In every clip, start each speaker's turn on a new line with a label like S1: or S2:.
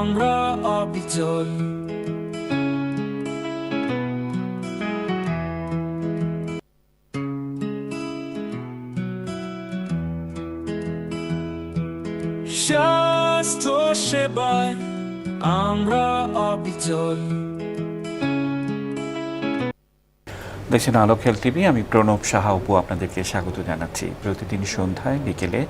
S1: আমরা অবিচল। স্বাস্থ্য সেবায় আমরা অবিচল।
S2: দেখছেন আলোক হেলথ টিভি, আমি প্রণব সাহা উপু আপনাদেরকে স্বাগত জানাচ্ছি। প্রতিদিন সন্ধ্যায় বিকেলে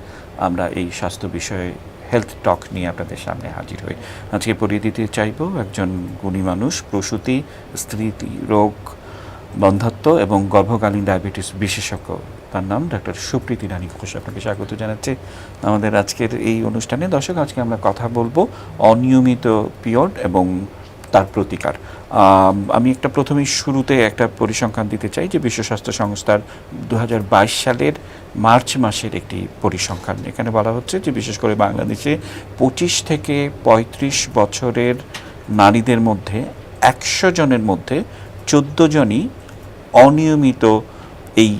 S2: আমরা এই স্বাস্থ্য বিষয়ে হেলথ টক নিয়ে আপনাদের সামনে হাজির হই। আজকে পরিয়ে দিতে চাইব একজন গুণী মানুষ, প্রসূতি, স্ত্রী, রোগ বন্ধাত্ব এবং গর্ভকালীন ডায়াবেটিস বিশেষজ্ঞ। তার নাম ডক্টর সুপ্রীতি রানী ঘোষ। আপনাকে স্বাগত জানাচ্ছি আমাদের আজকের এই অনুষ্ঠানে। দর্শক, আজকে আমরা কথা বলব অনিয়মিত পিরিয়ড এবং তার প্রতিকার। আমি একটা প্রথমেই শুরুতে একটা পরিসংখ্যান দিতে চাই যে বিশ্ব স্বাস্থ্য সংস্থার দু হাজার বাইশ সালের মার্চ মাসের একটি পরিসংখ্যান। এখানে বলা হচ্ছে যে বিশেষ করে বাংলাদেশে পঁচিশ থেকে পঁয়ত্রিশ বছরের নারীদের মধ্যে একশো জনের মধ্যে চোদ্দ জনই অনিয়মিত এই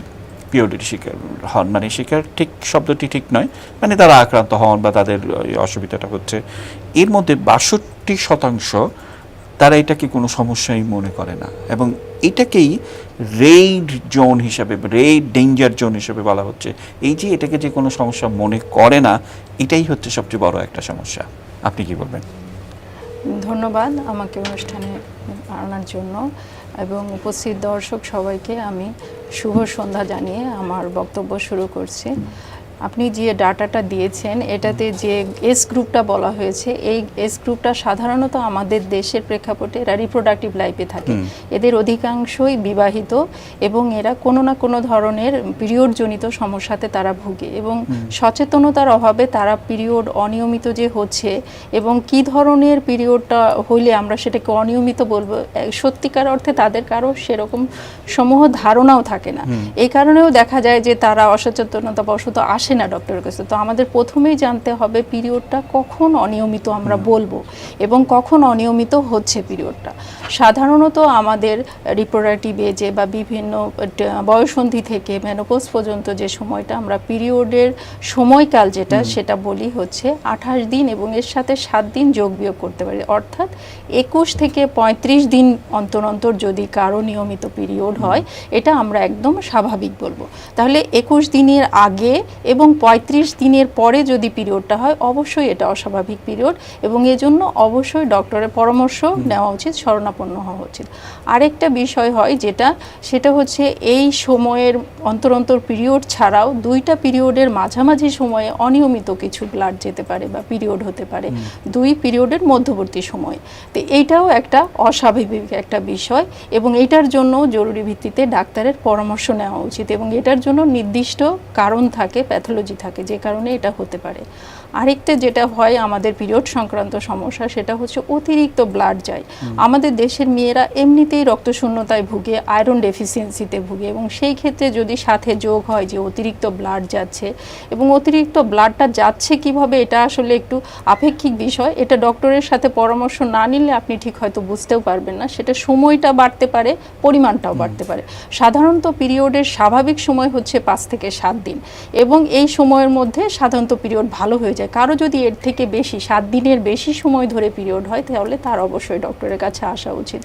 S2: পিরিয়ডের শিকার হন। মানে শিকার ঠিক শব্দটি ঠিক নয় মানে তারা আক্রান্ত হন বা তাদের অসুবিধাটা হচ্ছে। এর মধ্যে বাষট্টি শতাংশ তারা এটাকে কোনো সমস্যাই মনে করে না। এবং এটাকেই রেড জোন হিসাবে রেড ডেঞ্জার জোন হিসাবে বলা হচ্ছে। এই যে এটাকে যে কোনো সমস্যা মনে করে না, এটাই হচ্ছে সবচেয়ে বড় একটা সমস্যা। আপনি কি বলবেন?
S3: ধন্যবাদ আমাকে অনুষ্ঠানে আনার জন্য। এবং উপস্থিত দর্শক সবাইকে আমি শুভ সন্ধ্যা জানিয়ে আমার বক্তব্য শুরু করছি। আপনি যে ডাটাটা দিয়েছেন এটাতে যে এস গ্রুপটা বলা হয়েছে এই এস গ্রুপটা সাধারণত আমাদের দেশের প্রেক্ষাপটে এরা রিপ্রোডাক্টিভ লাইফে থাকে। এদের অধিকাংশই বিবাহিত এবং এরা কোনো না কোনো ধরনের পিরিয়ডজনিত সমস্যাতে তারা ভুগে এবং সচেতনতার অভাবে তারা পিরিয়ড অনিয়মিত যে হচ্ছে এবং কি ধরনের পিরিয়ডটা হইলে আমরা সেটাকে অনিয়মিত বলব সত্যিকার অর্থে তাদের কারও সেরকম সমূহ ধারণাও থাকে না। এই কারণেও দেখা যায় যে তারা অসচেতনতা বশত আসে না ডক্টরের কাছে। তো আমাদের প্রথমেই জানতে হবে পিরিয়ডটা কখন অনিয়মিত আমরা বলব এবং কখন অনিয়মিত হচ্ছে পিরিয়ডটা। সাধারণত আমাদের রিপ্রোডাক্টিভ এজে বা বিভিন্ন বয়সন্ধি থেকে মেনোপোজ পর্যন্ত যে সময়টা আমরা পিরিয়ডের সময়কাল যেটা সেটা বলি হচ্ছে আঠাশ দিন এবং এর সাথে সাত দিন যোগ বিয়োগ করতে পারি। অর্থাৎ একুশ থেকে পঁয়ত্রিশ দিন অন্তর অন্তর যদি কারও নিয়মিত পিরিয়ড হয় এটা আমরা একদম স্বাভাবিক বলব। তাহলে একুশ দিনের আগে এবং পঁয়ত্রিশ দিনের পরে যদি পিরিয়ডটা হয় অবশ্যই এটা অস্বাভাবিক পিরিয়ড এবং এজন্য অবশ্যই ডক্টরের পরামর্শ নেওয়া উচিত শরণাপন্ন হওয়া উচিত। আরেকটা বিষয় হয় যেটা সেটা হচ্ছে এই সময়ের অন্তর অন্তর পিরিয়ড ছাড়াও দুইটা পিরিয়ডের মাঝামাঝি সময়ে অনিয়মিত কিছু ব্লাড যেতে পারে বা পিরিয়ড হতে পারে। দুই পিরিয়ডের মধ্যবর্তী সময়ে। তো এইটাও একটা অস্বাভাবিক একটা বিষয় এবং এটার জন্য জরুরি ভিত্তিতে ডাক্তারের পরামর্শ নেওয়া উচিত এবং এটার জন্য নির্দিষ্ট কারণ থাকে প্যাথোলজি থাকে যে কারণে এটা হতে পারে। আরেকটা যেটা হয় আমাদের পিরিয়ড সংক্রান্ত সমস্যা সেটা হচ্ছে অতিরিক্ত ব্লাড যায়। আমাদের দেশের মেয়েরা এমনিতেই রক্তশূন্যতায় ভুগে আয়রন ডেফিসিয়েন্সিতে ভুগে এবং সেই ক্ষেত্রে যদি সাথে যোগ হয় যে অতিরিক্ত ব্লাড যাচ্ছে এবং অতিরিক্ত ব্লাডটা যাচ্ছে কীভাবে এটা আসলে একটু আপেক্ষিক বিষয়। এটা ডক্টরের সাথে পরামর্শ না নিলে আপনি ঠিক হয়তো বুঝতেও পারবেন না। সেটা সময়টা বাড়তে পারে পরিমাণটাও বাড়তে পারে। সাধারণত পিরিয়ডের স্বাভাবিক সময় হচ্ছে পাঁচ থেকে সাত দিন এবং এই সময়ের মধ্যে সাধারণত পিরিয়ড ভালো হয়ে যায়। কারও যদি এর থেকে বেশি সাত দিনের বেশি সময় ধরে পিরিয়ড হয় তাহলে তার অবশ্যই ডক্টরের কাছে আসা উচিত।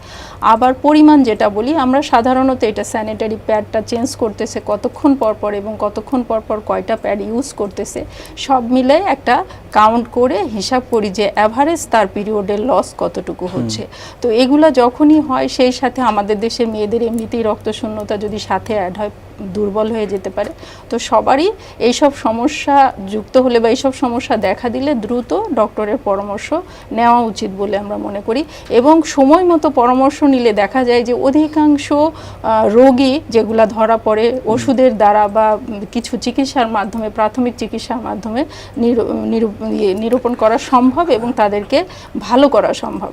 S3: আবার পরিমাণ যেটা বলি আমরা সাধারণত এটা স্যানিটারি প্যাডটা চেঞ্জ করতেছে কতক্ষণ পর পর এবং কতক্ষণ পর পর কয়টা প্যাড ইউজ করতেছে সব মিলে একটা কাউন্ট করে হিসাব করি যে অ্যাভারেজ তার পিরিয়ডের লস কতটুকু হচ্ছে। তো এগুলা যখনই হয় সেই সাথে আমাদের দেশে মেয়েদের এমনিতেই রক্তশূন্যতা যদি সাথে অ্যাড হয় দুর্বল হয়ে যেতে পারে। তো সবারই এইসব সমস্যা যুক্ত হলে বা এইসব সমস্যা দেখা দিলে দ্রুত ডক্টরের পরামর্শ নেওয়া উচিত বলে আমরা মনে করি। এবং সময় মতো পরামর্শ নিলে দেখা যায় যে অধিকাংশ রোগী যেগুলা ধরা পড়ে ওষুধের দ্বারা বা কিছু চিকিৎসার মাধ্যমে প্রাথমিক চিকিৎসার মাধ্যমে ইয়ে, নিরূপণ করা সম্ভব এবং তাদেরকে ভালো করা সম্ভব।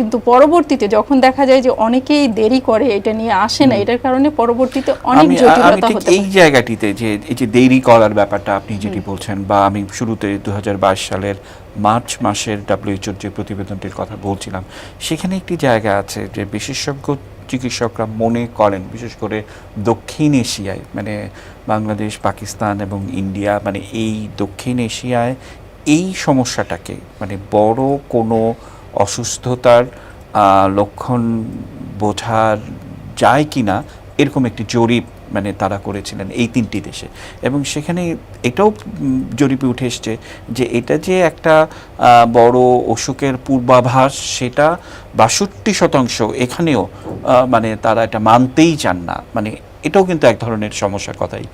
S3: কিন্তু পরবর্তীতে যখন দেখা যায় যে অনেকেই দেরি করে এটা নিয়ে আসে না এটার কারণে পরবর্তীতে অনেক জটিলতা হতে
S2: এই জায়গাটিতে যে এই যে দেরি করার ব্যাপারটা আপনি যেটি বলছেন বা আমি শুরুতে দু হাজার বাইশ সালের মার্চ মাসের ডাব্লিউএইচওর যে প্রতিবেদনটির কথা বলছিলাম সেখানে একটি জায়গা আছে যে বিশেষজ্ঞ চিকিৎসকরা মনে করেন বিশেষ করে দক্ষিণ এশিয়ায় মানে বাংলাদেশ পাকিস্তান এবং ইন্ডিয়া মানে এই দক্ষিণ এশিয়ায় এই সমস্যাটাকে মানে বড় কোনো অসুস্থতার লক্ষণ বোঝা যায় কি না এরকম একটি জরিপ মানে তারা করেছিলেন এই তিনটি দেশে। এবং সেখানে এটাও জরিপে উঠে এসছে যে এটা যে একটা বড় অসুখের পূর্বাভাস, সেটা বাষট্টি শতাংশ এখানেও মানে তারা এটা মানতেই চান না। মানে এটাও কিন্তু এক ধরনের সমস্যার কথাই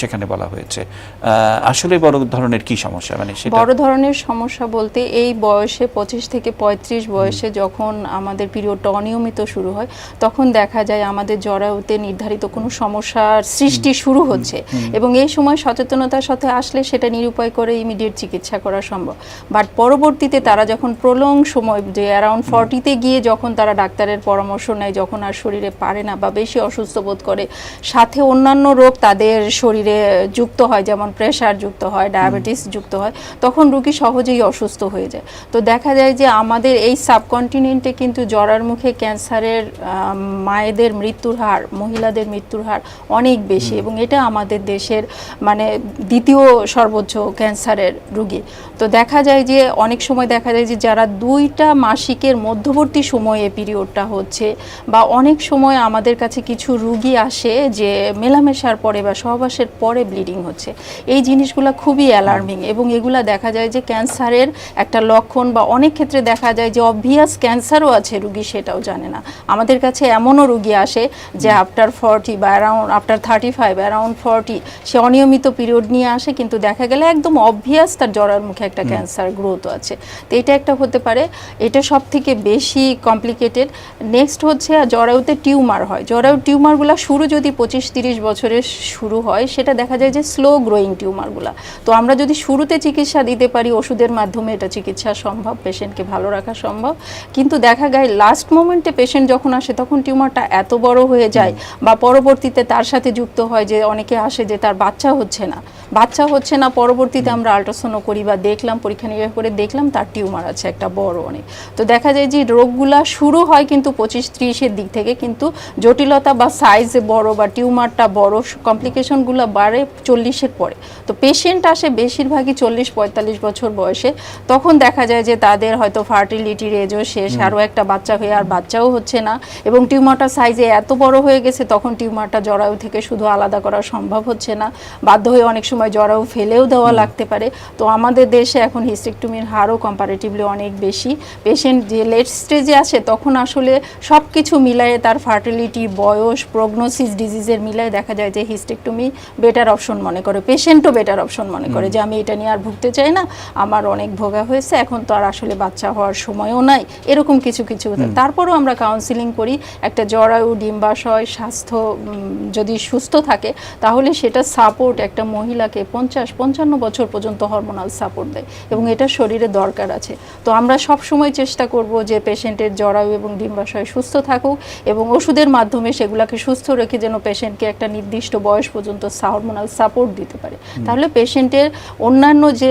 S2: সেখানে বলা হয়েছে। আসলে বড় ধরনের কি সমস্যা? মানে সেটা
S3: বড় ধরনের সমস্যা বলতে এই বয়সে পঁচিশ থেকে পঁয়ত্রিশ বয়সে যখন আমাদের পিরিয়ডটা অনিয়মিত শুরু হয় তখন দেখা যায় আমাদের জরায়ুতে নির্ধারিত কোনো সমস্যার সৃষ্টি শুরু হচ্ছে এবং এই সময় সচেতনতার সাথে আসলে সেটা নিরুপায় করে ইমিডিয়েট চিকিৎসা করা সম্ভব। বাট পরবর্তীতে তারা যখন প্রলং সময় যে অ্যারাউন্ড ফর্টিতে গিয়ে যখন তারা ডাক্তারের পরামর্শ নেয় যখন আর শরীরে পারে না বা বেশি অসুস্থ বোধ করে সাথে অন্যান্য রোগ তাদের শরীরে যুক্ত হয় যেমন প্রেশার যুক্ত হয় ডায়াবেটিস যুক্ত হয় তখন রুগী সহজেই অসুস্থ হয়ে যায়। তো দেখা যায় যে আমাদের এই সাবকন্টিনেন্টে কিন্তু জরার মুখে ক্যান্সারের মায়েদের মৃত্যুর হার মহিলাদের মৃত্যুর হার অনেক বেশি এবং এটা আমাদের দেশের মানে দ্বিতীয় সর্বোচ্চ ক্যান্সারের রোগী। তো দেখা যায় যে অনেক সময় দেখা যায় যে যারা দুইটা মাসিকের মধ্যবর্তী সময়ে পিরিয়ডটা হচ্ছে বা অনেক সময় আমাদের কাছে কিছু রুগী আসে যে মেলামেশার পরে বা সহবাসের পরে ব্লিডিং হচ্ছে। এই জিনিসগুলো খুবই অ্যালার্মিং এবং এগুলা দেখা যায় যে ক্যান্সারের একটা লক্ষণ বা অনেক ক্ষেত্রে দেখা যায় যে অবভিয়াস ক্যান্সারও আছে রুগী সেটাও জানে না। আমাদের কাছে এমনও রুগী আসে যে আফটার ফর্টি বা around after thirty five around forty সে অনিয়মিত পিরিয়ড নিয়ে আসে কিন্তু দেখা গেলে একদম অবভিয়াস তার জরার মুখে একটা ক্যান্সার গ্রোথ আছে। তো এটা একটা হতে পারে। এটা সব থেকে বেশি কমপ্লিকেটেড নেক্সট হচ্ছে জরায়ুতে টিউমার হয়। জরায়ু টিউমারগুলো শুরু যদি পঁচিশ তিরিশ বছরের শুরু হয় সেটা দেখা যায় যে স্লো গ্রোয়িং টিউমারগুলো তো আমরা যদি শুরুতে চিকিৎসা দিতে পারি ওষুধের মাধ্যমে এটা চিকিৎসা সম্ভব পেশেন্টকে ভালো রাখা সম্ভব। কিন্তু দেখা যায় লাস্ট মোমেন্টে পেশেন্ট যখন আসে তখন টিউমারটা এত বড় হয়ে যায় বা পরবর্তীতে তার সাথে যুক্ত হয় যে অনেকে আসে যে তার বাচ্চা হচ্ছে না। বাচ্চা হচ্ছে না পরবর্তীতে আমরা আল্ট্রাসাউন্ড করি বা দেখলাম পরীক্ষা নিরীক্ষা করে দেখলাম তার টিউমার আছে একটা বড় অনেক। তো দেখা যায় যে রোগগুলা শুরু হয় কিন্তু পঁচিশ ত্রিশের দিক থেকে কিন্তু জটিলতা বা সাইজে বড় বা টিউমারটা বড় কমপ্লিকেশনগুলো বাড়ে চল্লিশের পরে। তো পেশেন্ট আসে বেশিরভাগই চল্লিশ পঁয়তাল্লিশ বছর বয়সে। তখন দেখা যায় যে তাদের হয়তো ফার্টিলিটির এজও শেষ। আরও একটা বাচ্চা হয়ে আর বাচ্চাও হচ্ছে না। এবং টিউমারটা সাইজে এত বড় হয়ে গেছে তখন টিউমারটা জরায়ু থেকে শুধু আলাদা করা সম্ভব হচ্ছে না। বাধ্য হয়ে অনেক সময় জরায়ু ফেলেও দেওয়া লাগতে পারে। তো আমাদের দেশে এখন হিস্টেকটমির হারও কম্পারেটিভলি অনেক বেশি। পেশেন্ট যে লেট স্টেজে আসে তখন আসলে সব কিছু মিলায়ে তার ফার্টিলিটি বয়স প্রগনোসিস ডিজিজের মিলায়ে দেখা যায় যে হিস্টেকটমি বেটার অপশন মনে করে পেশেন্টও বেটার অপশন মনে করে যে আমি এটা নিয়ে আর ভুগতে চাই না আমার অনেক ভোগা হয়েছে এখন তো আর আসলে বাচ্চা হওয়ার সময়ও নাই এরকম কিছু কিছু। তারপরও আমরা কাউন্সিলিং করি একটা জরায়ু ডিম্বাশয় স্বাস্থ্য যদি সুস্থ থাকে তাহলে সেটা সাপোর্ট একটা মহিলাকে পঞ্চাশ পঞ্চান্ন বছর পর্যন্ত হরমোনাল সাপোর্ট দেয় এবং এটা শরীরে দরকার আছে। তো আমরা সব সময় চেষ্টা করব যে পেশেন্টের জরায়ু এবং ডিম্বাশয় সুস্থ থাকুক এবং ওষুধের মাধ্যমে সেগুলোকে সুস্থ রেখে যেন পেশেন্টকে একটা নির্দিষ্ট বয়স পর্যন্ত হরমোনাল সাপোর্ট দিতে পারে। তাহলে পেশেন্টের অন্যান্য যে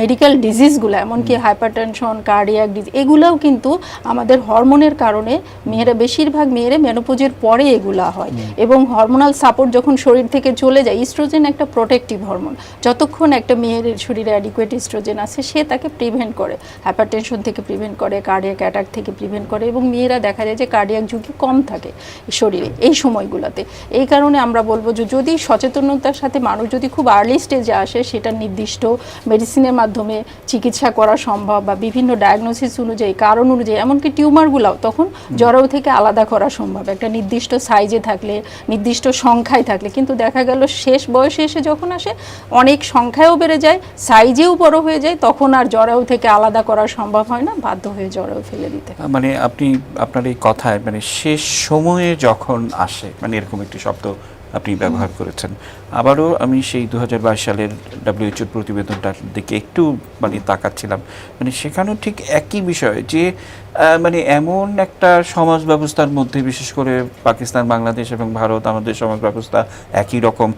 S3: মেডিকেল ডিজিজগুলো এমনকি হাইপারটেনশন কার্ডিয়াক ডিজিজ এগুলোও কিন্তু আমাদের হরমোনের কারণে মেয়েরা বেশিরভাগ মেয়েরা মেনোপোজের পরে এগুলা হয়। এবং হরমোনাল সাপোর্ট যখন শরীর থেকে চলে যায় ইস্ট্রোজেন একটা প্রোটেক্টিভ হরমোন যতক্ষণ একটা মেয়ের শরীরে অ্যাডিকুয়েট ইস্ট্রোজেন আছে সে তাকে প্রিভেন্ট করে। হাইপারটেনশন থেকে প্রিভেন্ট করে কার্ডিয়াক অ্যাটাক থেকে প্রিভেন্ট করে এবং মেয়েরা দেখা যায় যে কার্ডিয়াক ঝুঁকি কম থাকে শরীরে এই সময়গুলোতে। এই কারণে আমরা বলব যে যদি সচেতনতার সাথে মানুষ যদি খুব আর্লি স্টেজে আসে সেটা নির্দিষ্ট মেডিসিনের মাধ্যমে চিকিৎসা করা সম্ভব বা বিভিন্ন ডায়াগনোসিস অনুযায়ী কারণ অনুযায়ী এমনকি টিউমারগুলাও তখন জরায়ু থেকে আলাদা করা সম্ভব একটা নির্দিষ্ট সাইজে থাকলে নির্দিষ্ট সংখ্যায় থাকলে কিন্তু দেখা গেল শেষ বয়সে এসে যখন আসে অনেক সংখ্যায়ও বেড়ে যায় সাইজেও বড় হয়ে যায় তখন আর জরায়ু থেকে আলাদা করা সম্ভব হয় না বাধ্য হয়ে জরায়ু ফেলে দিতে।
S2: মানে আপনি আপনার এই কথায় মানে শেষ সময়ে যখন আসে মানে এরকম একটি শব্দ আপনি ব্যবহার করেছেন। আবারও আমি সেই দু হাজার বাইশ সালের ডাব্লিউএইচওর প্রতিবেদনটার দিকে একটু মানে তাকাচ্ছিলাম। মানে সেখানেও ঠিক একই বিষয় যে মানে এমন একটা সমাজ ব্যবস্থার মধ্যে বিশেষ করে পাকিস্তান, বাংলাদেশ এবং ভারত, আমাদের সমাজ ব্যবস্থা একই রকম।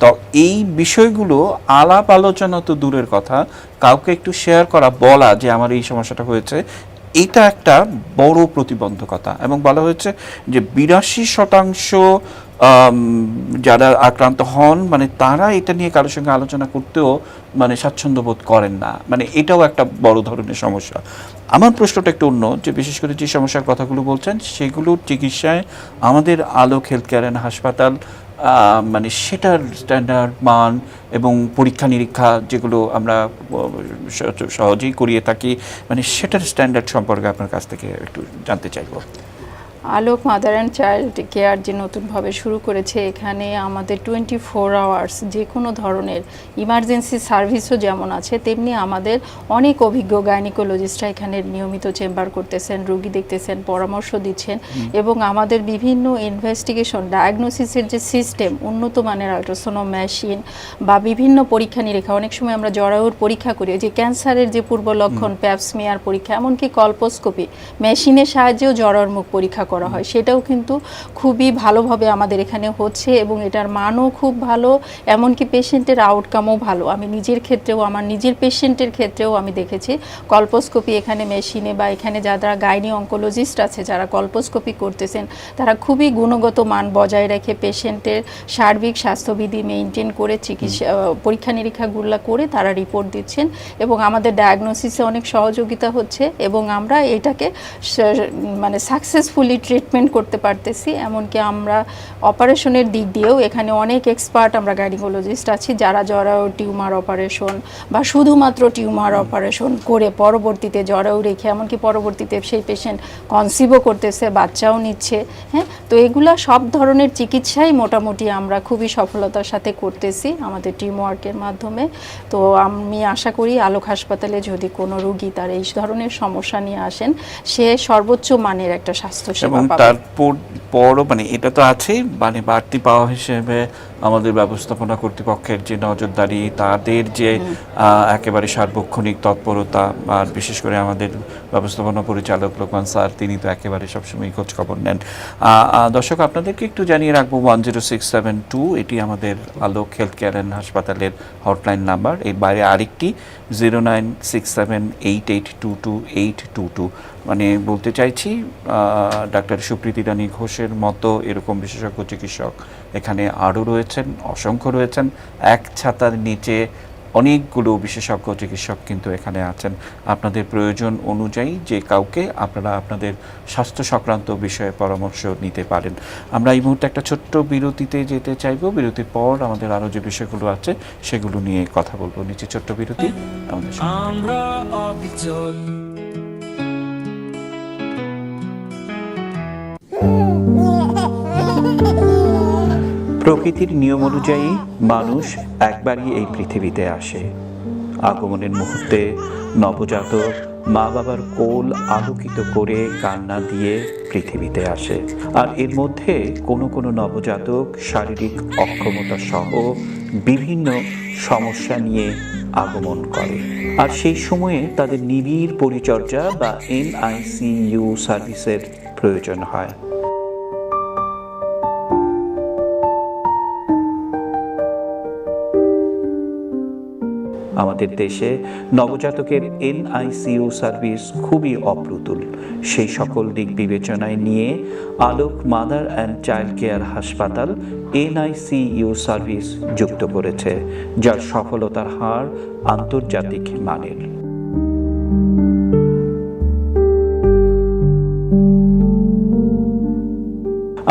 S2: তো এই বিষয়গুলো আলাপ আলোচনা তো দূরের কথা। কাউকে একটু শেয়ার করা, বলা যে আমার এই সমস্যাটা হয়েছে। এটা একটা বড় প্রতিবন্ধকতা এবং বলা হয়েছে যে বিরাশি শতাংশ যারা আক্রান্ত হন মানে তারা এটা নিয়ে কারোর সঙ্গে আলোচনা করতেও মানে স্বাচ্ছন্দ্য বোধ করেন না। মানে এটাও একটা বড় ধরনের সমস্যা। আমার প্রশ্নটা একটু অন্য, যে বিশেষ করে যে সমস্যার কথাগুলো বলছেন, সেগুলোর চিকিৎসায় আমাদের আলোক হেলথ কেয়ার অ্যান্ড হাসপাতাল মানে সেটার স্ট্যান্ডার্ড মান এবং পরীক্ষা নিরীক্ষা যেগুলো আমরা সহজেই করিয়ে থাকি মানে সেটার স্ট্যান্ডার্ড সম্পর্কে আপনার কাছ থেকে একটু জানতে চাইব।
S3: Alok mother and child care যে নতুনভাবে শুরু করেছে এখানে আমাদের টোয়েন্টি ফোর আওয়ার্স যে কোনো ধরনের ইমার্জেন্সি সার্ভিসও যেমন আছে তেমনি আমাদের অনেক অভিজ্ঞ গাইনিকোলজিস্টরা এখানে নিয়মিত চেম্বার করতেছেন রোগী দেখতেছেন পরামর্শ দিচ্ছেন এবং আমাদের বিভিন্ন ইনভেস্টিগেশন ডায়াগনোসিসের যে সিস্টেম উন্নত মানের আল্ট্রাসোনো মেশিন বা বিভিন্ন পরীক্ষা নিরীক্ষা অনেক সময় আমরা জরায়ুর পরীক্ষা করি যে ক্যান্সারের যে পূর্ব লক্ষণ প্যাপসমিয়ার পরীক্ষা এমনকি কল্পোস্কোপি মেশিনের সাহায্যেও জরায়ুর মুখ পরীক্ষা করা হয়। সেটাও কিন্তু খুবই ভালোভাবে আমাদের এখানে হচ্ছে এবং এটার মানও খুব ভালো এমনকি পেশেন্টের আউটকামও ভালো। আমি নিজের ক্ষেত্রেও আমার নিজের পেশেন্টের ক্ষেত্রেও আমি দেখেছি কল্পোস্কোপি এখানে মেশিনে বা এখানে যারা গাইনি অঙ্কোলজিস্ট আছে যারা কল্পোস্কোপি করতেছেন তারা খুবই গুণগত মান বজায় রেখে পেশেন্টের সার্বিক স্বাস্থ্যবিধি মেনটেন করে চিকিৎসা পরীক্ষা নিরীক্ষাগুলো করে তারা রিপোর্ট দিচ্ছেন এবং আমাদের ডায়াগনোসিসে অনেক সহযোগিতা হচ্ছে এবং আমরা এটাকে মানে সাকসেসফুলি ট্রিটমেন্ট করতে পারতেছি এমনকি আমরা অপারেশনের দিক দিয়েও এখানে অনেক এক্সপার্ট আমরা গাইনিকোলজিস্ট আছি যারা জরায়ু টিউমার অপারেশন বা শুধুমাত্র টিউমার অপারেশন করে পরবর্তীতে জরায়ু রেখে এমনকি পরবর্তীতে সেই পেশেন্ট কনসিভও করতেছে বাচ্চাও নিচ্ছে হ্যাঁ? তো এগুলা সব ধরনের চিকিৎসাই মোটামুটি আমরা খুবই সফলতার সাথে করতেছি আমাদের টিম ওয়ার্কের মাধ্যমে। তো আমি আশা করি আলোক হাসপাতালে যদি কোনো রুগী তার এই ধরনের সমস্যা নিয়ে আসেন সে সর্বোচ্চ মানের একটা স্বাস্থ্যসেবা
S2: এবং তারপর পরও মানে এটা তো আছেই মানে বাড়তি পাওয়া হিসেবে আমাদের ব্যবস্থাপনা কর্তৃপক্ষের যে নজরদারি তাদের যে একেবারে সার্বক্ষণিক তৎপরতা আর বিশেষ করে আমাদের ব্যবস্থাপনা পরিচালক লোকমান স্যার তিনি তো একেবারে সবসময় খোঁজ খবর নেন দর্শক আপনাদেরকে একটু জানিয়ে রাখব one zero six seven two এটি আমাদের আলোক হেলথ কেয়ার অ্যান্ড হাসপাতালের হটলাইন নাম্বার। এর বাইরে আরেকটি zero nine six seven eight eight two two eight two two. মানে বলতে চাইছি ডাক্তার সুপ্রীতি রানী ঘোষের মতো এরকম বিশেষজ্ঞ চিকিৎসক এখানে আরও রয়েছেন, অসংখ্য রয়েছেন। এক ছাতার নিচে অনেকগুলো বিশেষজ্ঞ চিকিৎসক কিন্তু এখানে আছেন। আপনাদের প্রয়োজন অনুযায়ী যে কাউকে আপনারা আপনাদের স্বাস্থ্য সংক্রান্ত বিষয়ে পরামর্শ নিতে পারেন। আমরা এই মুহূর্তে একটা ছোট্ট বিরতিতে যেতে চাইব। বিরতির পর আমাদের আরও যে বিষয়গুলো আছে, সেগুলো নিয়ে কথা বলব। নিচে ছোট্ট বিরতি, আমাদের প্রকৃতির নিয়ম অনুযায়ী মানুষ একবারই এই পৃথিবীতে আসে। আগমনের মুহূর্তে নবজাতক মা বাবার কোল আলোকিত করে কান্না দিয়ে পৃথিবীতে আসে। আর এর মধ্যে কোনো কোনো নবজাতক শারীরিক অক্ষমতা সহ বিভিন্ন সমস্যা নিয়ে আগমন করে। আর সেই সময়ে তাদের নিবিড় পরিচর্যা বা এনআইসিইউ সার্ভিসের প্রয়োজন হয়। আমাদের দেশে নবজাতকের এনআইসিউ সার্ভিস খুবই অপ্রতুল। সেই সকল দিক বিবেচনায় নিয়ে আলোক, মাদার অ্যান্ড চাইল্ড কেয়ার হাসপাতাল এনআইসিইউ সার্ভিস যুক্ত করেছে, যার সফলতার হার আন্তর্জাতিক মানের।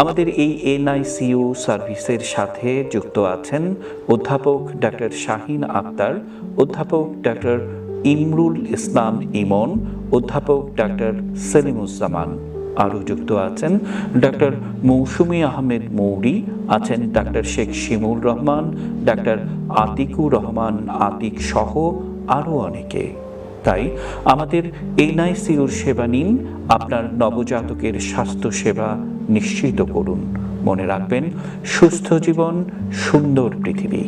S2: আমাদের এই এনআইসিইউ সার্ভিসের সাথে যুক্ত আছেন অধ্যাপক ডাক্তার শাহিন আক্তার, অধ্যাপক ডাক্তার ইমরুল ইসলাম ইমন, অধ্যাপক ডাক্তার সেলিমুজ্জামান। আরও যুক্ত আছেন ডাক্তার মৌসুমী আহমেদ মৌরি, আছেন ডাক্তার শেখ শিমুল রহমান, ডাক্তার আতিকুর রহমান আতিক সহ আরও অনেকে। তাই আমাদের এনআইসিউর সেবা নিন, আপনার নবজাতকের স্বাস্থ্য সেবা নিশ্চিত করুন। মনে রাখবেন, সুস্থ জীবন, সুন্দর পৃথিবী।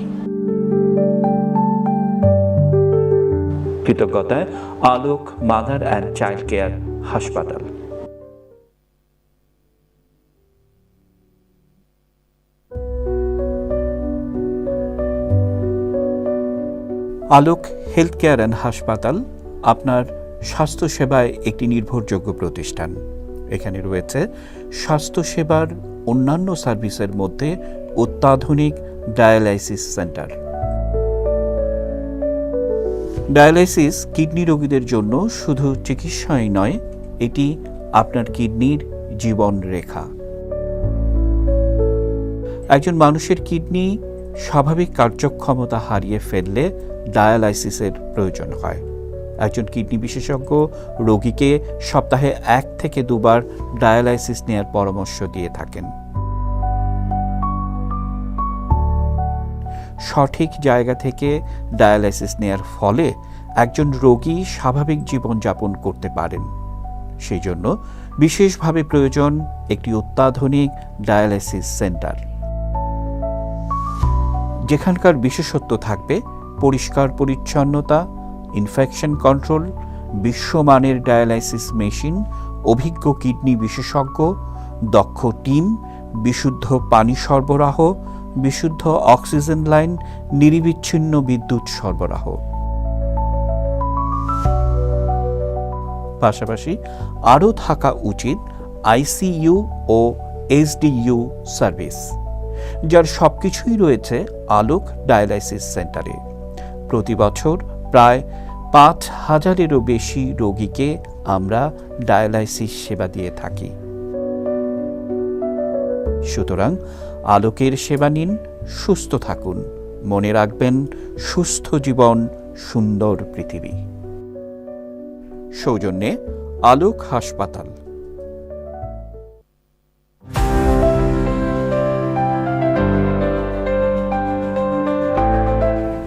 S2: কৃতজ্ঞতায় Alok, mother and child care হাসপাতাল। আলোক হেলথ কেয়ার অ্যান্ড হাসপাতাল, আপনার স্বাস্থ্যসেবায় একটি নির্ভরযোগ্য প্রতিষ্ঠান। এখানে রয়েছে স্বাস্থ্যসেবার অন্যান্য সার্ভিসের মধ্যে অত্যাধুনিক ডায়ালাইসিস সেন্টার। ডায়ালাইসিস কিডনি রোগীদের জন্য শুধু চিকিৎসাই নয়, এটি আপনার কিডনির জীবন রেখা। একজন মানুষের কিডনি স্বাভাবিক কার্যক্ষমতা হারিয়ে ফেললে ডায়ালাইসিসের প্রয়োজন হয়। একজন কিডনি বিশেষজ্ঞ রোগীকে সপ্তাহে এক থেকে দুবার ডায়ালাইসিস নেওয়ার পরামর্শ দিয়ে থাকেন। সঠিক জায়গা থেকে ডায়ালাইসিস নেয়ার ফলে একজন রোগী স্বাভাবিক জীবনযাপন করতে পারেন। সেই জন্য বিশেষভাবে প্রয়োজন একটি অত্যাধুনিক ডায়ালাইসিস সেন্টার। যেখানকার বিশেষত্ব থাকবে পরিষ্কার পরিচ্ছন্নতা ইনফেকশন কন্ট্রোল, বিশ্বমানের ডায়ালাইসিস মেশিন, অভিজ্ঞ কিডনি বিশেষজ্ঞ, দক্ষ টিম, বিশুদ্ধ পানি সরবরাহ, বিশুদ্ধ অক্সিজেন লাইন, নিরিবিচ্ছিন্ন বিদ্যুৎ সরবরাহ। পাশাপাশি আরও থাকা উচিত আইসিইউ ও এসডিইউ সার্ভিস, যার সবকিছুই রয়েছে আলোক ডায়ালাইসিস সেন্টারে। প্রতি বছর প্রায় পাঁচ হাজারেরও বেশি রোগীকে আমরা ডায়ালাইসিস সেবা দিয়ে থাকি। সুতরাং আলোকের সেবা নিন, সুস্থ থাকুন, মনে রাখবেন সুস্থ জীবন, সুন্দর পৃথিবী। সৌজন্যে আলোক হাসপাতাল।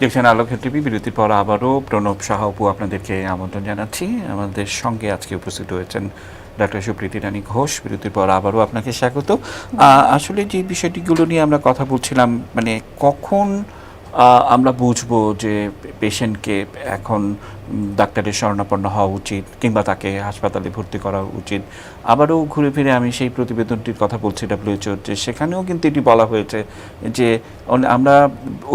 S2: দেখছেন আলোকের টিভি বিরতির পর আবারও প্রণব সাহা অপু আপনাদেরকে আমন্ত্রণ জানাচ্ছি। আমাদের সঙ্গে আজকে উপস্থিত হয়েছেন ডাক্তার সুপ্রীতি রানী ঘোষ। বিরতির পর আবারও আপনাকে স্বাগত। আসলে যে বিষয়টিগুলো নিয়ে আমরা কথা বলছিলাম মানে কখন আমরা বুঝব যে পেশেন্টকে এখন ডাক্তারের শরণাপন্ন হওয়া উচিত কিংবা তাকে হাসপাতালে ভর্তি করা উচিত। আবারও ঘুরে ফিরে আমি সেই প্রতিবেদনটির কথা বলছি ডাব্লিউএইচওর যে সেখানেও কিন্তু এটি বলা হয়েছে যে আমরা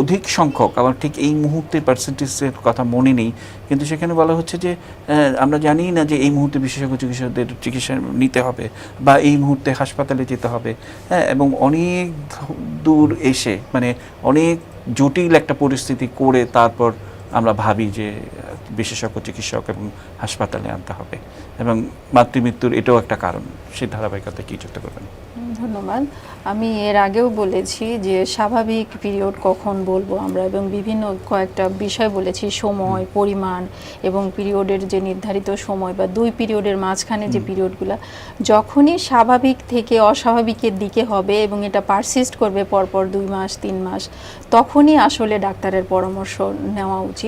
S2: অধিক সংখ্যক আমার ঠিক এই মুহূর্তে পার্সেন্টেজের কথা মনে নেই, কিন্তু সেখানে বলা হচ্ছে যে আমরা জানি না যে এই মুহূর্তে বিশেষজ্ঞ চিকিৎসকদের চিকিৎসা নিতে হবে বা এই মুহূর্তে হাসপাতালে যেতে হবে। হ্যাঁ এবং অনেক দূর এসে মানে অনেক জটিল একটা পরিস্থিতি করে তারপর আমরা ভাবি যে বিশেষজ্ঞ চিকিৎসক এবং হাসপাতালে আনতে হবে। এবং মাতৃমৃত্যুর এটাও একটা কারণ। সেই ধারাবাহিকতা কি যুক্ত করবেন?
S3: ধন্যবাদ। আমি এর আগেও বলেছি যে স্বাভাবিক পিরিয়ড কখন বলব আমরা এবং বিভিন্ন কয়েকটা বিষয় বলেছি সময় পরিমাণ এবং পিরিয়ডের যে নির্ধারিত সময় বা দুই পিরিয়ডের মাঝখানে যে পিরিয়ডগুলো যখনই স্বাভাবিক থেকে অস্বাভাবিকের দিকে হবে এবং এটা পারসিস্ট করবে পরপর দুই মাস তিন মাস তখনই আসলে ডাক্তারের পরামর্শ নেওয়া উচিত।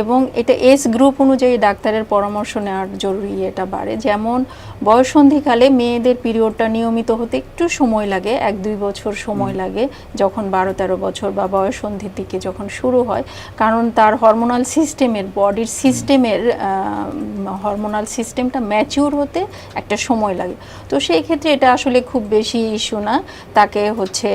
S3: এবং এটা এস গ্রুপ অনুযায়ী ডাক্তারের পরামর্শ নেওয়ার জরুরি এটা বাড়ে। যেমন বয়সন্ধিকালে মেয়েদের পিরিয়ডটা নিয়মিত হতে একটু সময় লাগে এক দুই বছর সময় লাগে যখন বারো তেরো বছর বা বয়সন্ধির দিকে যখন শুরু হয়। কারণ তার হরমোনাল সিস্টেমের বডির সিস্টেমের হরমোনাল সিস্টেমটা ম্যাচিউর হতে একটা সময় লাগে। তো সেই ক্ষেত্রে এটা আসলে খুব বেশি ইস্যু না। তাকে হচ্ছে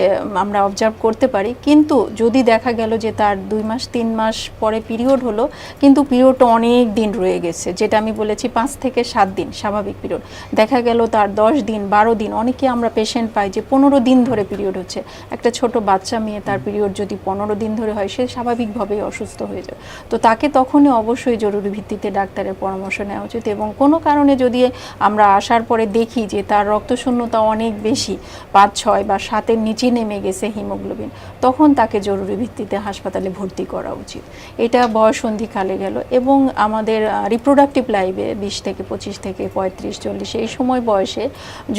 S3: আমরা অবজার্ভ করতে পারি। কিন্তু যদি দেখা গেল যে তার দুই মাস তিন মাস পরে পিরিয়ড হলো কিন্তু পিরিয়ডটা অনেক দিন রয়ে গেছে। যেটা আমি বলেছি পাঁচ থেকে সাত দিন স্বাভাবিক পিরিয়ড। দেখা গেল তার দশ দিন, বারো দিন। অনেকে আমরা পেশেন্ট পাই যে পনেরো দিন ধরে পিরিয়ড হচ্ছে। একটা ছোট বাচ্চা মেয়ে, তার পিরিয়ড যদি পনেরো দিন ধরে হয়, সে স্বাভাবিকভাবেই অসুস্থ হয়ে যায়। তো তাকে তখনই অবশ্যই জরুরি ভিত্তিতে ডাক্তারের পরামর্শ নেওয়া উচিত এবং কোনো কারণে যদি আমরা আসার পরে দেখি যে তার রক্তশূন্যতা অনেক বেশি, পাঁচ, ছয় বা সাতের নিচে নেমে গেছে হিমোগ্লোবিন, তখন তাকে জরুরি ভিত্তিতে হাসপাতালে ভর্তি করা উচিত। এটা বয়সন্ধিকালে গেল এবং আমাদের রিপ্রোডাক্টিভ লাইফে বিশ থেকে পঁচিশ থেকে পঁয়ত্রিশ, চল্লিশ এই সময় বয়সে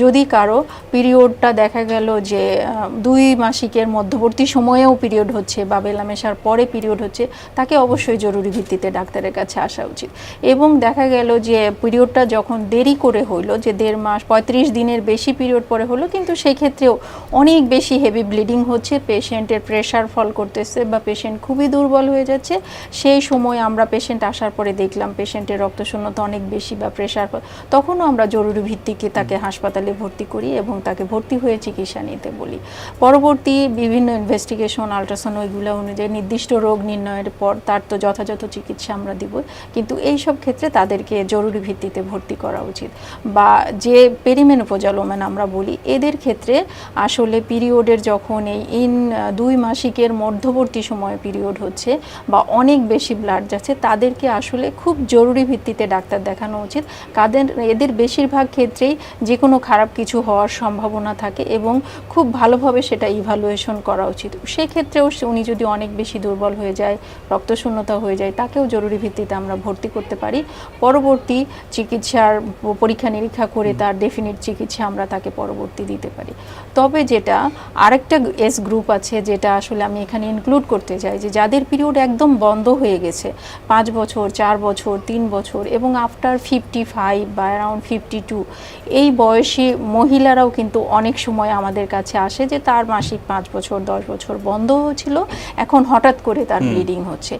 S3: যদি কারও পিরিয়ডটা দেখা গেল যে দুই মাসিকের মধ্যবর্তী সময়েও পিরিয়ড হচ্ছে বা বেলামেশার পরে পিরিয়ড হচ্ছে, তাকে অবশ্যই জরুরি ভিত্তিতে ডাক্তারের কাছে আসা উচিত। এবং দেখা গেল যে, পিরিয়ডটা যখন দেরি করে হইল, যে দেড় মাস, পঁয়ত্রিশ দিনের বেশি পিরিয়ড পরে হলো, কিন্তু সেই ক্ষেত্রেও অনেক বেশি হেভি ব্লিডিং হচ্ছে, পেশেন্টের প্রেশার ফল করতেছে বা পেশেন্ট খুবই দুর্বল হয়ে যাচ্ছে, সেই সময় আমরা পেশেন্ট আসার পরে দেখলাম, পেশেন্টের রক্তশূন্যতা অনেক বেশি বা প্রেশার তখনও আমরা জরুরি ভিত্তিকে তাকে হাসপাতালে ভর্তি করি এবং তাকে ভর্তি হয়ে চিকিৎসা নিতে বলি। পরবর্তী বিভিন্ন ইনভেস্টিগেশন আলট্রাসাউন্ড ওইগুলো অনুযায়ী নির্দিষ্ট রোগ নির্ণয়ের পর তার তো যথাযথ চিকিৎসা আমরা দিব। কিন্তু এই সব ক্ষেত্রে তাদেরকে জরুরি ভিত্তিতে ভর্তি করা উচিত। বা যে পেরিমেনোপোজাল ওমেন আমরা বলি, এদের ক্ষেত্রে আসলে পিরিয়ডের যখন এই ইন দুই মাসিকের মধ্যবর্তী সময়ে পিরিয়ড হচ্ছে বা অনেক বেশি ব্লাড যাচ্ছে, তাদেরকে আসলে খুব জরুরি ভিত্তিতে ডাক্তার দেখানো উচিত। কাদের, এদের বেশিরভাগ ক্ষেত্রেই যে কোনো খারাপ কিছু হওয়ার সম্ভাবনা থাকে এবং খুব ভালোভাবে সেটা ইভালুয়েশন করা উচিত। সেক্ষেত্রেও উনি যদি অনেক বেশি দুর্বল হয়ে যায় রক্তশূন্যতা হয়ে যায় তাকেও জরুরি ভিত্তিতে আমরা ভর্তি করতে পারি। পরবর্তী চিকিৎসার পরীক্ষা নিরীক্ষা করে তার ডেফিনিট চিকিৎসা আমরা তাকে পরবর্তী দিতে পারি। তবে যেটা আরেকটা এস গ্রুপ আছে যেটা আসলে আমি এখানে ইনক্লুড করতে চাই যে যাদের পিরিয়ড একদম বন্ধ হয়ে গেছে পাঁচ বছর চার বছর তিন বছর এবং আফটার ফিফটি ফাইভ বা অ্যারাউন্ড ফিফটি টু। এই বয়সী মহিলারাও কিন্তু অনেক সময় আমাদের কাছে আসে যে তার মাসিক পাঁচ বছর দশ বছর বন্ধ হয়েছিল এখন হঠাৎ করে তার ব্লিডিং হচ্ছে।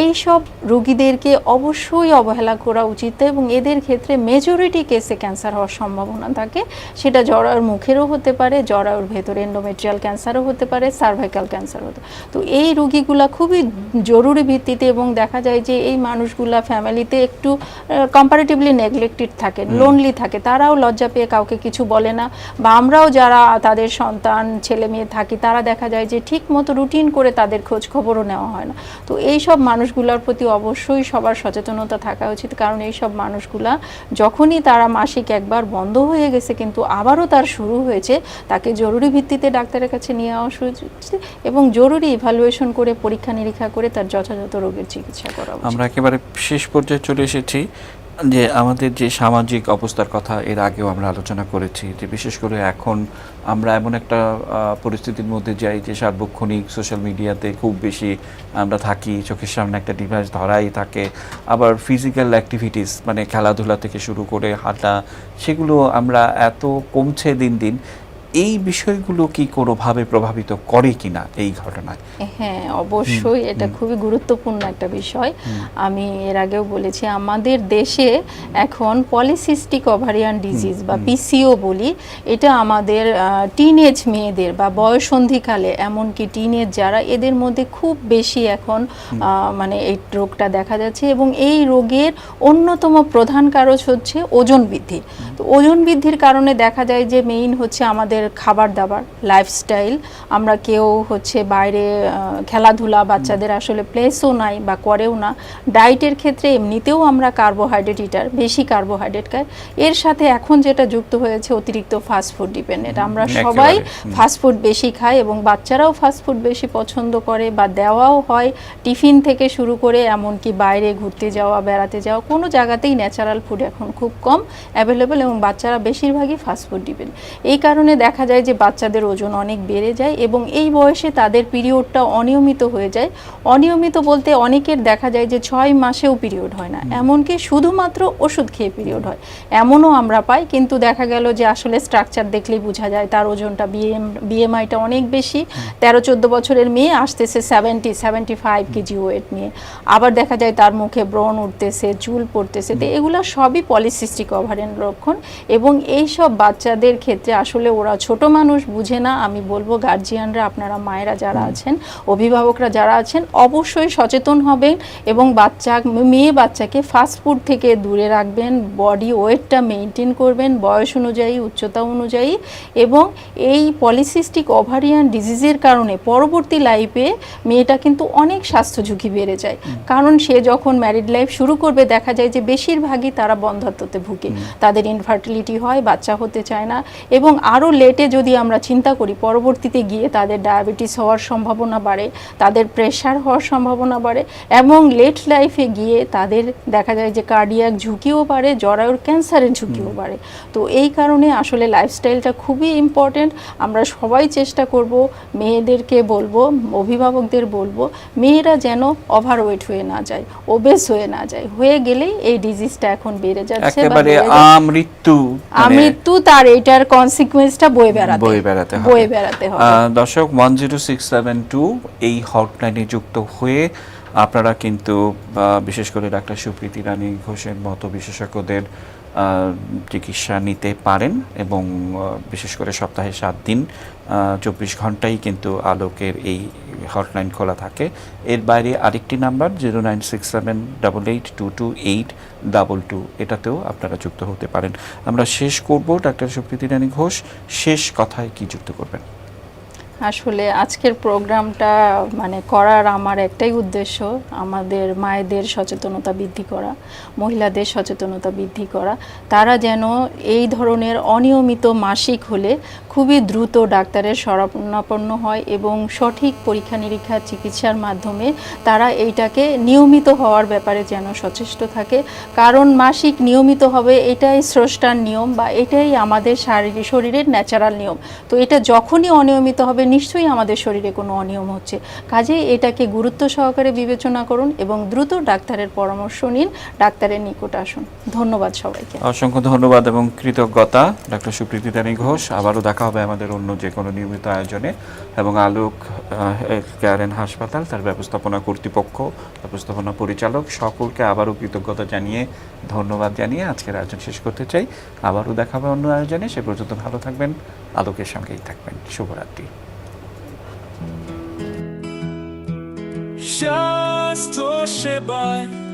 S3: এই সব রুগীদেরকে অবশ্যই অবহেলা করা উচিত এবং এদের ক্ষেত্রে মেজরিটি কেসে ক্যান্সার হওয়ার সম্ভাবনা থাকে। সেটা জরায়ুর মুখেরও হতে পারে জরায়ুর ভেতরে এন্ডোমেট্রিয়াল ক্যান্সারও হতে পারে সার্ভাইকাল ক্যান্সার হতে তো এই রোগীগুলা খুবই জরুরি ভিত্তিতে এবং দেখা যায় যে এই মানুষগুলা ফ্যামিলিতে একটু কম্পারেটিভলি নেগলেক্টেড থাকে লোনলি থাকে, তারাও লজ্জা পেয়ে কাউকে কিছু বলে না। বা আমরাও যারা তাদের সন্তান, ছেলে মেয়ে থাকি, তারা দেখা যায় যে ঠিক মতো রুটিন করে তাদের খোঁজ খবরও নেওয়া হয় না। তো এই সব মানুষগুলোর প্রতি অবশ্যই সবার সচেতনতা থাকা উচিত, কারণ এই সব মানুষগুলা যখনই তারা মাসিক একবার বন্ধ হয়ে গেছে, কিন্তু আবারও তার শুরু হয়েছে, তাকে জরুরি ভিত্তিতে ডাক্তারের কাছে নিয়ে আসা এবং জরুরি ইভালুয়েশন করে পরীক্ষা নিরীক্ষা করে তার যথাযথ রোগের চিকিৎসা করা
S2: আমরা একেবারে শেষ পর্যায়ে চলে এসেছি। যে আমাদের যে সামাজিক অবস্থার কথা, এর আগেও আমরা আলোচনা করেছি যে বিশেষ করে এখন আমরা এমন একটা পরিস্থিতির মধ্যে যাই যে সার্বক্ষণিক সোশ্যাল মিডিয়াতে খুব বেশি আমরা থাকি, চোখের সামনে একটা ডিভাইস ধরাই থাকে, আবার ফিজিক্যাল অ্যাক্টিভিটিস মানে খেলাধুলা থেকে শুরু করে হাঁটা, সেগুলো আমরা এত কমছে দিন দিন এই বিষয়গুলো কি কোনোভাবে প্রভাবিত করে কিনা এই ঘটনায়?
S3: হ্যাঁ অবশ্যই এটা খুবই গুরুত্বপূর্ণ একটা বিষয়। আমি এর আগেও বলেছি আমাদের দেশে এখন পলিসিস্টিক ওভারিয়ান ডিজিজ বা পিসিও বলি এটা আমাদের টিনেজ মেয়েদের বা বয়সন্ধিকালে এমনকি টিনেজ যারা এদের মধ্যে খুব বেশি এখন মানে এই রোগটা দেখা যাচ্ছে এবং এই রোগের অন্যতম প্রধান কারণ হচ্ছে ওজন বৃদ্ধি। তো ওজন বৃদ্ধির কারণে দেখা যায় যে মেইন হচ্ছে আমাদের খাবার দাবার লাইফস্টাইল আমরা কেউ হচ্ছে বাইরে খেলাধুলা বাচ্চাদের আসলে প্লেসও নাই বা করেও না। ডায়েটের ক্ষেত্রে এমনিতেও আমরা কার্বোহাইড্রেট ইটার বেশি কার্বোহাইড্রেট খাই। এর সাথে এখন যেটা যুক্ত হয়েছে অতিরিক্ত ফাস্টফুড ডিপেন্ডেন্ট আমরা সবাই। ফাস্টফুড বেশি খাই এবং বাচ্চারাও ফাস্টফুড বেশি পছন্দ করে বা দেওয়াও হয়। টিফিন থেকে শুরু করে এমনকি বাইরে ঘুরতে যাওয়া বেড়াতে যাওয়া কোনো জায়গাতেই ন্যাচারাল ফুড এখন খুব কম অ্যাভেলেবেল এবং বাচ্চারা বেশিরভাগই ফাস্টফুড ডিপেন্ড এই কারণে দেখা যায় যে বাচ্চাদের ওজন অনেক বেড়ে যায় এবং এই বয়সে তাদের পিরিয়ডটা অনিয়মিত হয়ে যায়। অনিয়মিত বলতে অনেকের দেখা যায় যে ছয় মাসেও পিরিয়ড হয় না। এমনকি শুধুমাত্র ওষুধ খেয়ে পিরিয়ড হয়। এমনও আমরা পাই কিন্তু দেখা গেল যে আসলে স্ট্রাকচার দেখলেই বোঝা যায় তার ওজনটা বিএম বিএমআইটা অনেক বেশি। তেরো চোদ্দ বছরের মেয়ে আসতেছে seventy seventy five kg weight নিয়ে। আবার দেখা যায় তার মুখে ব্রণ উঠতেছে চুল পড়তেছে। তো এগুলো সবই পলিসিস্টিক ওভারেন লক্ষণ এবং এই সব বাচ্চাদের ক্ষেত্রে আসলে ওরা ছোট মানুষ বুঝে না আমি বলব গার্জিয়ানরা আপনারা মায়েরা যারা আছেন অভিভাবকরা যারা আছেন অবশ্যই সচেতন হবেন এবং বাচ্চা মেয়ে বাচ্চাকে ফাস্ট ফুড থেকে দূরে রাখবেন বডি ওয়েটটা মেনটেন করবেন বয়স অনুযায়ী উচ্চতা অনুযায়ী এবং এই পলিসিস্টিক ওভারিয়ান ডিজিজের কারণে পরবর্তী লাইফে মেয়েটা কিন্তু অনেক স্বাস্থ্য ঝুঁকি বেড়ে যায়। কারণ সে যখন ম্যারিড লাইফ শুরু করবে দেখা যায় যে বেশিরভাগই তারা বন্ধাত্মতে ভুগে। তাদের ইনফার্টিলিটি হয় বাচ্চা হতে চায় না এবং আরও লেটে যদি আমরা চিন্তা করি পরবর্তীতে গিয়ে তাদের ডায়াবেটিস হওয়ার সম্ভাবনা বাড়ে তাদের প্রেশার হওয়ার সম্ভাবনা বাড়ে এবং লেট লাইফে গিয়ে তাদের দেখা যায় যে কার্ডিয়াক ঝুঁকিও বাড়ে জরায়ুর ক্যান্সারের ঝুঁকিও বাড়ে। তো এই কারণে আসলে লাইফস্টাইলটা খুবই ইম্পর্টেন্ট আমরা সবাই চেষ্টা করব মেয়েদেরকে বলব অভিভাবকদের বলব মেয়েরা যেন ওভারওয়েট হয়ে না যায় ওবেস হয়ে না যায়। হয়ে গেলেই এই ডিজিজটা এখন বেড়ে যাচ্ছে
S2: একেবারে আমৃত্যু মানে
S3: আমৃত্যু তার এটার কনসিকুয়েন্সটা বয়ে বেড়াতে।
S2: বয়ে বেড়াতে হবে।
S3: বয়ে বেড়াতে হবে।
S2: দর্শক one zero six seven two এই হটলাইনে যুক্ত হয়ে আপনারা কিন্তু বিশেষ করে ডাক্তার সুপ্রীতি রানী ঘোষের মতো বিশেষজ্ঞদের চিকিৎসা নিতে পারেন এবং বিশেষ করে সপ্তাহে সাত দিন চব্বিশ ঘন্টাই কিন্তু আলোকের এই হটলাইন খোলা থাকে। এর বাইরে আরেকটি number zero nine six seven double eight two two eight double two, এটাতেও আপনারা যুক্ত হতে পারেন। আমরা শেষ করব, ডাক্তার সুপ্রীতি রানী ঘোষ। শেষ কথায় কি যুক্ত করবেন?
S3: আসলে আজকের প্রোগ্রামটা মানে করার আমার একটাই উদ্দেশ্য, আমাদের মায়েদের সচেতনতা বৃদ্ধি করা, মহিলাদের সচেতনতা বৃদ্ধি করা। তারা যেন এই ধরনের অনিয়মিত মাসিক হলে খুবই দ্রুত ডাক্তারের শরণাপন্ন হয় এবং সঠিক পরীক্ষা নিরীক্ষা চিকিৎসার মাধ্যমে তারা এইটাকে নিয়মিত হওয়ার ব্যাপারে যেন সচেষ্ট থাকে। কারণ মাসিক নিয়মিত হবে এটাই স্রষ্টার নিয়ম বা এটাই আমাদের শারীরিক শরীরের ন্যাচারাল নিয়ম। তো এটা যখনই অনিয়মিত হবে নিশ্চয়ই আমাদের শরীরে কোনো অনিয়ম হচ্ছে। কাজেই এটাকে গুরুত্ব সহকারে বিবেচনা করুন এবং দ্রুত ডাক্তারের পরামর্শ নিন, ডাক্তারের নিকট আসুন। ধন্যবাদ সবাইকে।
S2: অসংখ্য ধন্যবাদ এবং কৃতজ্ঞতা, ডাক্তার সুপ্রীতি রানী ঘোষ। আবারও দেখা হবে আমাদের অন্য যে কোনো নিয়মিত আয়োজনে এবং আলোক কেয়ার অ্যান্ড হাসপাতাল, তার ব্যবস্থাপনা কর্তৃপক্ষ, ব্যবস্থাপনা পরিচালক সকলকে আবারও কৃতজ্ঞতা জানিয়ে, ধন্যবাদ জানিয়ে আজকের আয়োজন শেষ করতে চাই। আবারও দেখা হবে অন্য আয়োজনে। সে পর্যন্ত ভালো থাকবেন, আলোকের সঙ্গেই থাকবেন। শুভরাত্রি।
S1: স্বাস্থ্য সেবায়